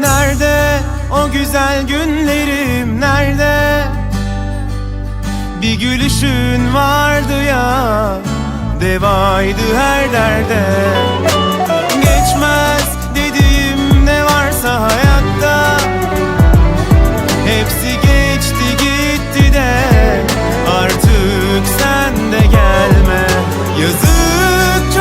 Nerede o güzel günlerim? Nerede? Bir gülüşün vardı ya Devaydı her derde. Geçmez dediğim ne varsa hayatta. Hepsi geçti gitti de Artık sen de gelme. Yazık